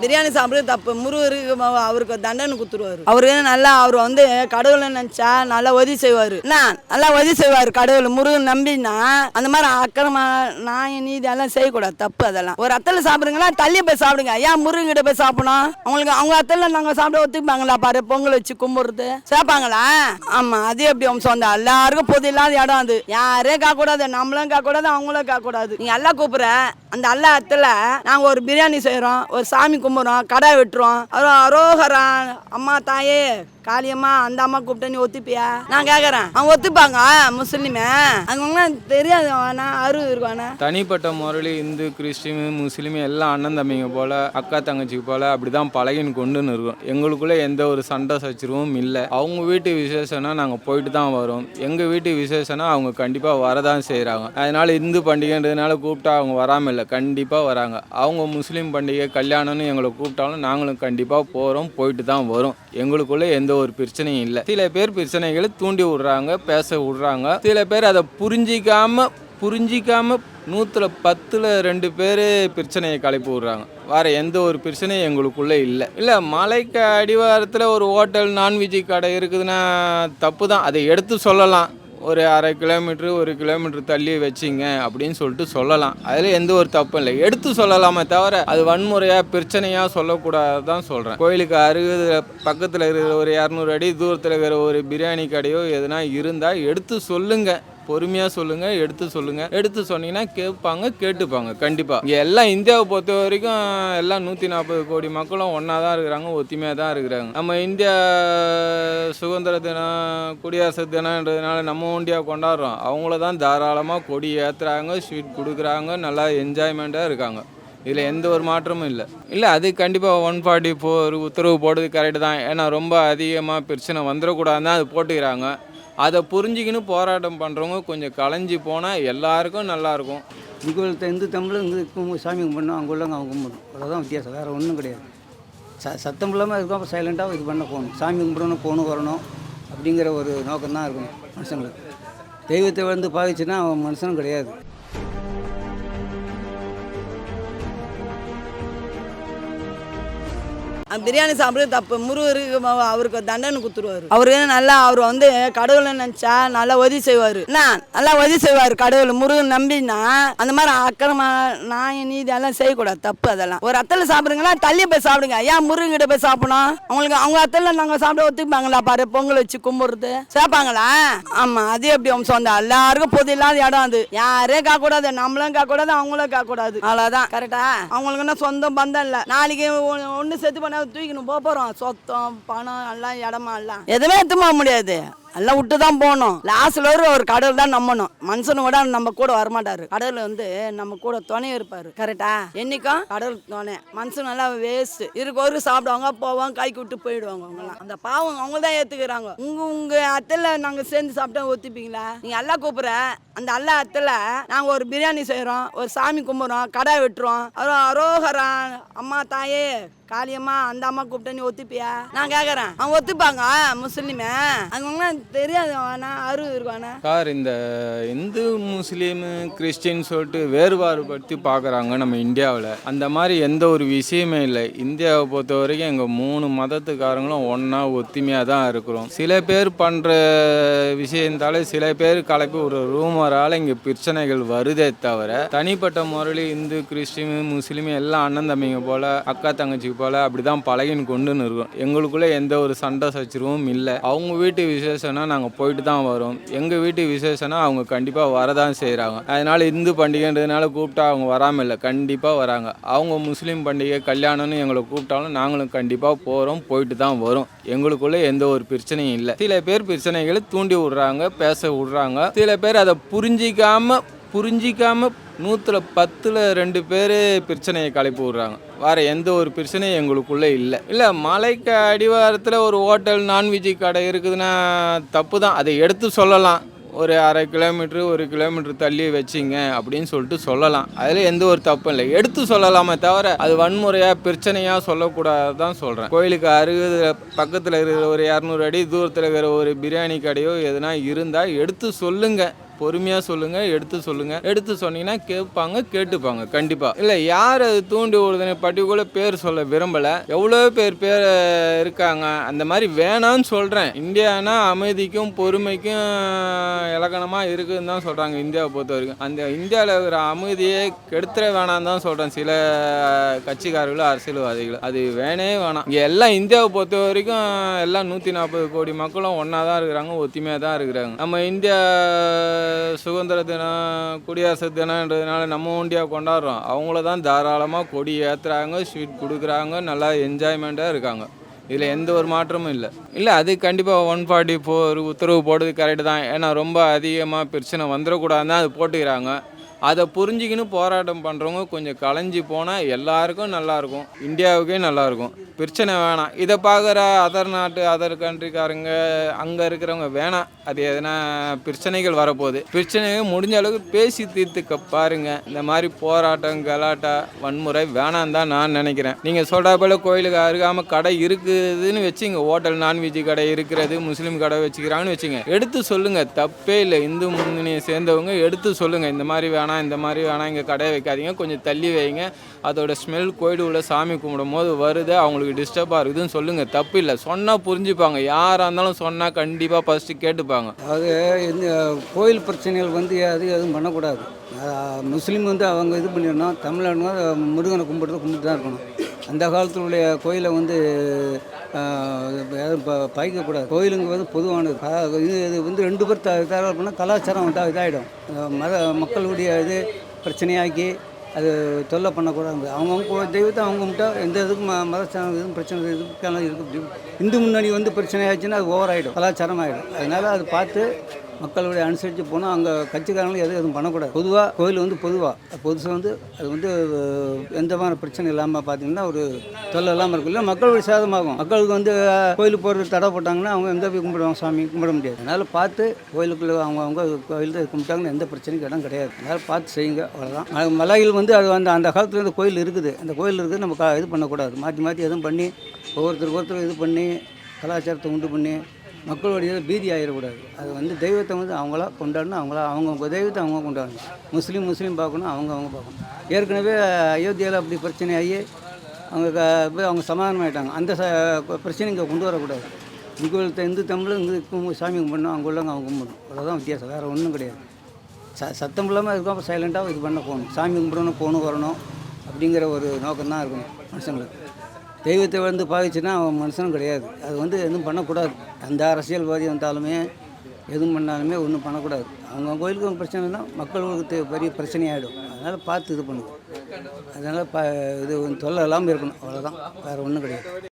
பிரியாணி சாப்பிட்றது தப்பு. முருகருக்கு அவருக்கு தண்டனை கொடுத்துருவாரு அவரு நல்லா அவர் வந்து கடவுளை நினைச்சா நல்லா உதவி செய்வார். என்ன? நல்லா உதவி செய்வார் கடவுள். முருகன் நம்பினா அந்த மாதிரி அக்கிரம நாய நீதி எல்லாம் செய்யக்கூடாது. தப்பு அதெல்லாம். ஒரு அத்தல சாப்பிடுங்களா தள்ளி போய் சாப்பிடுங்க. ஏன் முருகன் கிட்ட போய் சாப்பிடணும்? அவங்களுக்கு அவங்க அத்தல நாங்கள் சாப்பிட ஒத்துப்பாங்களா பாரு? பொங்கல் வச்சு கும்பிடுறது. சேர்ப்பாங்களா ஆமா அது எப்படி அவங்க சொந்த? எல்லாருக்கும் பொது இல்லாத இடம் அது. யாரே காக்கூடாது நம்மளும் காக்கூடாது அவங்களும் காக்கூடாது நீ எல்லாம் கூப்பிடுற? அந்த அல்ல நாங்கள் ஒரு பிரியாணி செய்கிறோம் ஒரு சாமி கும்பிடுறோம் கடை வெட்டுறோம். அப்புறம் அரோகரா அம்மா தாயே காளியம்மா அந்த அம்மா கூப்பிட்டு நீ ஒத்துப்பியா? நான் கேக்குறேன். அவங்க ஒத்துப்பாங்க முஸ்லீமே. அவங்க தெரியாது அருள் இருக்குவானா? தனிப்பட்ட முறையில் இந்து கிறிஸ்டின் முஸ்லீம் எல்லாம் அண்ணன் தம்பிங்க போல அக்கா தங்கச்சி போல அப்படிதான் பழகின்னு கொண்டுன்னு இருக்கும். எங்களுக்குள்ள எந்த ஒரு சண்டை சச்சரவும் இல்லை. அவங்க வீட்டு விசேஷம்னா நாங்கள் போயிட்டு தான் வரோம். எங்கள் வீட்டு விசேஷம்னா அவங்க கண்டிப்பாக வரதான் செய்கிறாங்க அதனால இந்து பண்டிகைன்றதுனால கூப்பிட்டா அவங்க வராமல் இல்லை கண்டிப்பாக வராங்க. அவங்க முஸ்லீம் பண்டிகை கல்யாணம்னு எங்களை கூப்பிட்டாலும் நாங்களும் கண்டிப்பாக போகிறோம் போயிட்டு தான் வரோம். எங்களுக்குள்ளே எந்த ஒரு பிரச்சனையும் இல்லை. சில பேர் பிரச்சனைகளை தூண்டி விடுறாங்க பேச விடுறாங்க. சில பேர் அதை புரிஞ்சிக்காம புரிஞ்சிக்காம நூற்றுல பத்தில் ரெண்டு பேர் பிரச்சனையை கிளப்பி விட்றாங்க. வேறு எந்த ஒரு பிரச்சனையும் எங்களுக்குள்ளே இல்லை. இல்லை மலைக்கு அடிவாரத்தில் ஒரு ஹோட்டல் நான்வெஜ் கடை இருக்குதுன்னா தப்பு தான் அதை எடுத்து சொல்லலாம். ஒரு அரை கிலோமீட்ரு ஒரு கிலோமீட்டர் தள்ளி வச்சிங்க அப்படின்னு சொல்லிட்டு சொல்லலாம். அதில் எந்த ஒரு தப்பும் இல்லை. எடுத்து சொல்லலாமே தவிர அது வன்முறையாக பிரச்சனையாக சொல்லக்கூடாது தான் சொல்கிறேன் கோயிலுக்கு அருகு பக்கத்தில் இருக்கிற ஒரு இரநூறு அடி தூரத்தில் இருக்கிற ஒரு பிரியாணி கடையோ எதுனா இருந்தால் எடுத்து சொல்லுங்கள் பொறுமையாக சொல்லுங்கள் எடுத்து சொல்லுங்கள் எடுத்து சொன்னீங்கன்னா கேட்பாங்க கேட்டுப்பாங்க கண்டிப்பாக இங்கே எல்லாம் இந்தியாவை பொறுத்த வரைக்கும் எல்லாம் நூற்றி நாற்பது கோடி மக்களும் ஒன்றா தான் இருக்கிறாங்க ஒத்துமையாக தான் இருக்கிறாங்க. நம்ம இந்தியா சுதந்திர தினம் குடியரசு தினம்ன்றதுனால நம்ம ஒண்டியாக கொண்டாடுறோம். அவங்கள தான் தாராளமாக கொடி ஏற்றுறாங்க ஸ்வீட் கொடுக்குறாங்க நல்லா என்ஜாய்மெண்ட்டாக இருக்காங்க. இதில் எந்த ஒரு மாற்றமும் இல்லை. இல்லை அது கண்டிப்பாக ஒன் ஃபார்ட்டி ஃபோர் உத்தரவு போடுறது கரெக்டு தான். ஏன்னா ரொம்ப அதிகமாக பிரச்சனை வந்துடக்கூடாதுன்னு தான் அது போட்டுக்கிறாங்க. அதை புரிஞ்சுக்கின்னு போராட்டம் பண்ணுறவங்க கொஞ்சம் களைஞ்சி போனால் எல்லாருக்கும் நல்லாயிருக்கும். இங்கே இந்து தமிழ் இங்கே சாமி கும்பிடணும் அங்கே உள்ளவங்க அவங்க கும்பிடணும். அவ்வளோதான் வித்தியாசம் வேறு ஒன்றும் கிடையாது. ச சத்தம் இல்லாமல் இருக்கும் சைலண்ட்டாக இது பண்ண போகணும். சாமி கும்பிடணும் போகணும் வரணும் அப்படிங்கிற ஒரு நோக்கம் தான் இருக்கணும் மனுஷங்களுக்கு. தெய்வத்தை வந்து பாதிச்சுன்னா அவன் மனுஷனும் கிடையாது. பிரியாணி சாப்பிட்றது தப்பு. முருகருக்கு அவருக்கு தண்டனை குத்துருவாரு அவரு நல்லா அவர் வந்து கடவுளை நினைச்சா நல்லா உதவி செய்வார். என்ன? நல்லா உதவி செய்வார் கடவுள். முருகன் நம்பினா அந்த மாதிரி அக்கிரம நாய நீதி எல்லாம் செய்யக்கூடாது. தப்பு அதெல்லாம். ஒரு அத்தல சாப்பிடுங்களா தள்ளி போய் சாப்பிடுங்க. ஏன் முருகன் கிட்ட போய் சாப்பிடணும்? அவங்களுக்கு அவங்க அத்தல நாங்க சாப்பிட ஒத்துப்பாங்களா? பாரு பொங்கல் வச்சு கும்பிடுறது. சேர்ப்பாங்களா ஆமா அது எப்படி அவங்க சொந்தம் எல்லாருக்கும் பொது இல்லாத இடம் அது. யாரே காக்கூடாது நம்மளும் காக்கூடாது அவங்களும் காக்கூடாது அவ்வளவுதான். கரெக்டா அவங்களுக்கு என்ன சொந்தம் பந்தம் இல்ல. நாளைக்கு ஒன்று செத்து பண்ண தூக்கின்னு போக போறோம். சொத்தம் பணம் எல்லாம் இடமா எல்லாம் எதுவுமே எடுத்து போக முடியாது. எல்லாம் விட்டு தான் போகணும். லாஸ்ட்ல ஒரு ஒரு கடவுள் தான் நம்பணும். மனுஷனு கூட நம்ம கூட வரமாட்டாரு. கடவுள் வந்து நம்ம கூட துணை இருப்பாரு. கரெக்டா என்னைக்கும் கடவுள் துணை. மனுஷன் நல்லா வேஸ்ட் இருக்க ஒரு சாப்பிடுவாங்க போவாங்க கைக்கு விட்டு போயிடுவாங்க அவங்கலாம் அந்த பாவம் அவங்க தான் ஏத்துக்கிறாங்க. உங்க உங்க அத்தைல நாங்க சேர்ந்து சாப்பிட்டா ஒத்துப்பீங்களா? நீங்க எல்லா கூப்பிடுற அந்த அல்லா அத்துல நாங்க ஒரு பிரியாணி செய்யறோம் ஒரு சாமி கும்பிடுறோம் கடை வெட்டுறோம். அப்புறம் அரோகரா அம்மா தாயே காளியம்மா அந்த அம்மா கூப்பிட்டு நீ ஒத்துப்பியா? நான் கேக்குறேன். அவங்க ஒத்துப்பாங்க முஸ்லிமே. அவங்க தெரியாது வேணா அருள் இருக்குவானா சார் இந்த இந்து முஸ்லீம் கிறிஸ்டின் சொல்லிட்டு வேறுபாடுபடுத்தி பார்க்குறாங்க நம்ம இந்தியாவில். அந்த மாதிரி எந்த ஒரு விஷயமே இல்லை. இந்தியாவை பொறுத்த வரைக்கும் எங்கள் மூணு மதத்துக்காரங்களும் ஒன்றா ஒத்துமையாக தான் இருக்கிறோம். சில பேர் பண்ணுற விஷயத்தால சில பேர் கலப்பி ஒரு ரூமரால் இங்கே பிரச்சனைகள் வருதே தவிர தனிப்பட்ட முறையில் இந்து கிறிஸ்டின் முஸ்லீம் எல்லாம் அண்ணன் தம்பிங்க போல் அக்கா தங்கச்சி போல் அப்படி தான் பழகின்னு கொண்டுன்னு இருக்கும். எங்களுக்குள்ளே எந்த ஒரு சண்டை சச்சரவும் இல்லை. அவங்க வீட்டு விசேஷம்னா நாங்கள் போயிட்டு தான் வரோம். எங்கள் வீட்டு விசேஷம்னா அவங்க கண்டிப்பாக வரதான் செய்கிறாங்க அதனால் இந்து பண்டிகைன்றதுனால கூப்பிட்டா அவங்க வராமல் இல்லை கண்டிப்பாக வராங்க. அவங்க முஸ்லீம் பண்டிகை கல்யாணம்னு எங்களை கூப்பிட்டாலும் நாங்களும் கண்டிப்பாக போகிறோம் போயிட்டு தான் வரோம். எங்களுக்குள்ளே எந்த ஒரு பிரச்சனையும் இல்லை. சில பேர் பிரச்சனைகளை தூண்டி விடுறாங்க பேச விடுறாங்க. சில பேர் அதை புரிஞ்சிக்காமல் புரிஞ்சிக்காம நூற்றில் பத்தில் ரெண்டு பேர் பிரச்சனையை கிளப்பி விட்றாங்க. வேறு எந்த ஒரு பிரச்சனையும் எங்களுக்குள்ளே இல்லை. இல்லை மலைக்கு அடிவாரத்தில் ஒரு ஹோட்டல் நான்வெஜ் கடை இருக்குதுன்னா தப்பு தான் அதை எடுத்து சொல்லலாம். ஒரு அரை கிலோமீட்ரு ஒரு கிலோமீட்டர் தள்ளி வச்சிங்க அப்படின்னு சொல்லிட்டு சொல்லலாம். அதில் எந்த ஒரு தப்பும் இல்லை. எடுத்து சொல்லலாமே தவிர அது வன்முறையாக பிரச்சனையாக சொல்லக்கூடாது தான் சொல்கிறேன் கோயிலுக்கு அருகில் பக்கத்தில் இருக்கிற ஒரு இரநூறு அடி தூரத்தில் இருக்கிற ஒரு பிரியாணி கடையோ எதுனா இருந்தால் எடுத்து சொல்லுங்கள் பொறுமையாக சொல்லுங்கள் எடுத்து சொல்லுங்கள் எடுத்து சொன்னீங்கன்னா கேட்பாங்க கேட்டுப்பாங்க கண்டிப்பாக இல்லை யார் அது தூண்டி விடுதுன்னு பர்டிகுலர் பேர் சொல்ல விரும்பலை. எவ்வளோ பேர் பேர் இருக்காங்க. அந்த மாதிரி வேணான்னு சொல்கிறேன் இந்தியானா அமைதிக்கும் பொறுமைக்கும் இலக்கணமாக இருக்குதுன்னு தான் சொல்கிறாங்க இந்தியாவை பொறுத்த வரைக்கும். அந்த இந்தியாவில் இருக்கிற அமைதியை கெடுத்துட வேணாம் தான் சொல்கிறேன் சில கட்சிக்காரர்களும் அரசியல்வாதிகள். அது வேணே வேணாம். இங்கே எல்லாம் இந்தியாவை பொறுத்த வரைக்கும் எல்லாம் நூற்றி நாற்பது கோடி மக்களும் ஒன்றா தான் இருக்கிறாங்க ஒத்துமையாக தான் இருக்கிறாங்க. நம்ம இந்தியா சுதந்திர தினம் குடியரசு தினம்ன்றதுனால நம்ம ஒண்டியாக கொண்டாடுறோம். அவங்கள தான் தாராளமாக கொடி ஏற்றுறாங்க ஸ்வீட் கொடுக்குறாங்க நல்லா என்ஜாய்மெண்ட்டாக இருக்காங்க. இதில் எந்த ஒரு மாற்றமும் இல்லை. இல்லை அது கண்டிப்பாக ஒன் ஃபார்ட்டி ஃபோர் உத்தரவு போடுறது கரெக்டு தான். ஏன்னா ரொம்ப அதிகமாக பிரச்சனை வந்துடக்கூடாதுன்னு அது போட்டுக்கிறாங்க. அதை புரிஞ்சுக்கின்னு போராட்டம் பண்ணுறவங்க கொஞ்சம் கலைஞ்சி போனால் எல்லாருக்கும் நல்லாயிருக்கும். இந்தியாவுக்கே நல்லாயிருக்கும். பிரச்சனை வேணாம். இதை பார்க்குற அதர் நாட்டு அதர் கண்ட்ரிக்காரங்க அங்கே இருக்கிறவங்க வேணாம். அது எதனா பிரச்சனைகள் வரப்போகுது. பிரச்சனைகள் முடிஞ்ச அளவுக்கு பேசி தீர்த்துக்க பாருங்கள் இந்த மாதிரி போராட்டம் கலாட்டா வன்முறை வேணாம் தான் நான் நினைக்கிறேன். நீங்கள் சொல்கிற போல கோயிலுக்கு அருகாமல் கடை இருக்குதுன்னு வச்சுங்க. ஹோட்டல் நான்வெஜ் கடை இருக்கிறது முஸ்லீம் கடை வச்சுக்கிறாங்கன்னு வச்சுங்க. எடுத்து சொல்லுங்கள் தப்பே இல்லை. இந்து முன்னணியை சேர்ந்தவங்க எடுத்து சொல்லுங்கள் இந்த மாதிரி வேணாம். இந்த மாதிரி வேணாம் இங்கே கடையை வைக்காதீங்க கொஞ்சம் தள்ளி வைங்க. அதோட ஸ்மெல் கோயிடு உள்ள சாமி கும்பிடும் போது வருது அவங்களுக்கு டிஸ்டர்பாக இருக்குதுன்னு சொல்லுங்கள் தப்பு இல்லை. சொன்னால் புரிஞ்சுப்பாங்க. யாராக இருந்தாலும் சொன்னால் கண்டிப்பாக ஃபஸ்ட்டு கேட்டுப்பாங்க. அது இந்த கோயில் பிரச்சனைகள் வந்து அது எதுவும் பண்ணக்கூடாது. முஸ்லீம் வந்து அவங்க இது பண்ணிடணும். தமிழ்நாடுனா முருகனை கும்பிட்றது கும்பிட்டு தான் இருக்கணும். அந்த காலத்தினுடைய கோயிலை வந்து அஹ், யாரும் ப கோயிலுங்க வந்து பொதுவானது. இது இது வந்து ரெண்டு பேர் த தகவல் பண்ணால் கலாச்சாரம் வந்து இதாகிடும் மத மக்களுடைய இது பிரச்சனையாக்கி அது தொல்லை பண்ணக்கூடாது அவங்கவுங்க தெய்வத்தை அவங்க கும்பிட்டா எந்த இதுக்கும் ம- மதச்சாரம் எதுவும் பிரச்சனை இதுக்கெல்லாம் இருக்கு இந்து முன்னணி வந்து பிரச்சனை ஆச்சுன்னா அது ஓவர் ஆகிடும் கலாச்சாரம் ஆகிடும் அதனால் அது பார்த்து மக்களுடைய அனுசரித்து போனால் அங்கே கட்சிக்காரங்களும் எதுவும் எதுவும் பண்ணக்கூடாது. பொதுவாக கோயில் வந்து பொதுவாக புதுசாக வந்து அது வந்து எந்த மாதிரி பிரச்சனை இல்லாமல் பார்த்தீங்கன்னா ஒரு தொல்லை இல்லாமல் இருக்கும். இல்லை மக்களுடைய சேதமாகும். மக்களுக்கு வந்து கோயிலுக்கு போகிறது தடை போட்டாங்கன்னா அவங்க எங்கே போய் கும்பிடுவாங்க சாமி? கும்பிட முடியாது. அதனால் பார்த்து கோயிலுக்குள்ளே அவங்க அவங்க கோயில் கும்பிட்டாங்கன்னா எந்த பிரச்சனைக்கும் இடம் கிடையாது. அதனால் பார்த்து செய்யுங்க. அவ்வளோதான் மலையில் வந்து அது அந்த அந்த காலத்தில் இந்த கோயில் இருக்குது. அந்த கோயில் இருக்குது நம்ம இது பண்ணக்கூடாது. மாற்றி மாற்றி எதுவும் பண்ணி ஒவ்வொருத்தருக்கு ஒருத்தர் இது பண்ணி கலாச்சாரத்தை உண்டு பண்ணி மக்களுடைய பீதி ஆகிடக்கூடாது அது வந்து தெய்வத்தை வந்து அவங்களா கொண்டாடணும் அவங்களா அவங்கவுங்க தெய்வத்தை அவங்க கொண்டாடணும். முஸ்லீம் முஸ்லீம் பார்க்கணும் அவங்க அவங்க பார்க்கணும். ஏற்கனவே அயோத்தியாவில் அப்படி பிரச்சனை ஆகி அவங்க க- போய் அவங்க சமாதானம் ஆகிட்டாங்க அந்த ச பிரச்சனை இங்கே கொண்டு வரக்கூடாது. இங்கே இந்து தமிழ் இங்கே சாமி கும்பிடணும் அங்கே உள்ளவங்க அவங்க கும்பிடணும். அவ்வளோதான் வித்தியாசம் வேறு ஒன்றும் கிடையாது. ச சத்தம் இல்லாமல் இருக்கும் சைலண்ட்டாக இது பண்ண போகணும். சாமி கும்பிடணும் போகணும் வரணும் அப்படிங்கிற ஒரு நோக்கம் தான் இருக்கணும் மனுஷங்களுக்கு. தெய்வத்தை வந்து பாவிச்சுன்னா அவன் மனுஷனும் கிடையாது. அது வந்து எதுவும் பண்ணக்கூடாது. அந்த அரசியல்வாதி வந்தாலுமே எதுவும் பண்ணாலுமே ஒன்றும் பண்ணக்கூடாது. அவங்க கோயிலுக்கு பிரச்சனைனா மக்களுக்கு பெரிய பிரச்சனையாகிடும் அதனால் பார்த்து இது பண்ணுவோம் அதனால் ப இது தொல்லை இல்லாமல் இருக்கணும். அவ்வளோதான் வேறு ஒன்றும் கிடையாது.